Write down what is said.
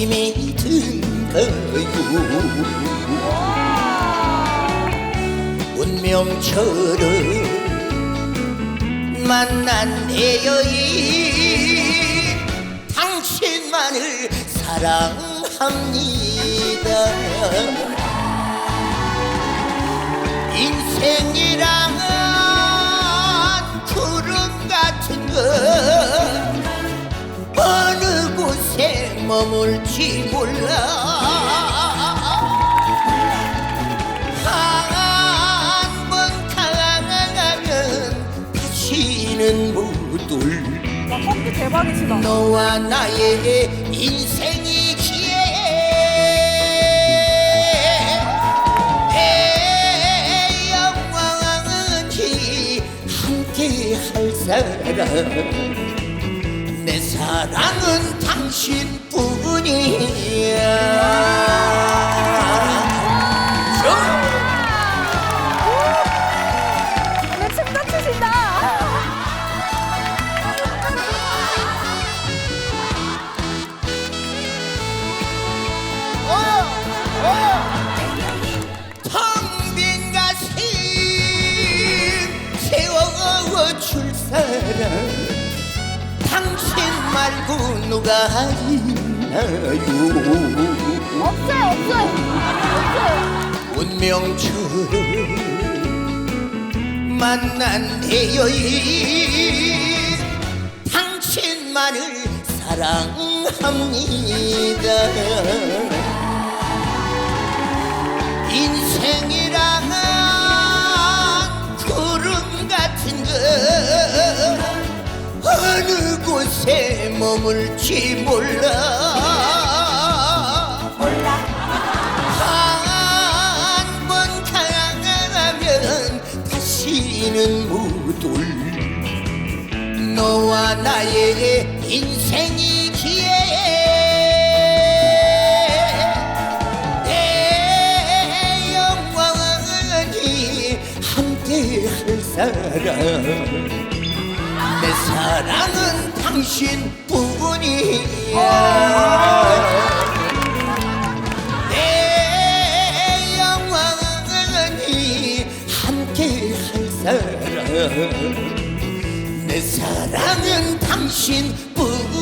힘이 든가요. 운명처럼 만난 내 여인 당신만을 사랑합니다. 인생이랑 머물지 몰라. 한 번 당하면 다시는 못 올 와 펌프 대박이시다. 너와 나의 인생이 기에 내 영원히 함께 할 사람 내 사랑은 당신뿐이야. 왜 춤도 추신다. 텅빈 가슴 채워줄 사람 당신 말고 누가 있나요 없어요 없어요 없어요. 운명처럼 만난 내 여인 당신만을 사랑합니다 인생이랑은 구름 같은 것 어느 곳에 머물지 몰라. 몰라. 한번 당하면 다시는 못 올 너와 나의 인생이 기에 내 영원히 함께 할 사람. 내 사랑은 당신뿐이야 내 영원히 함께 할 사람. 내 사랑은 당신뿐이야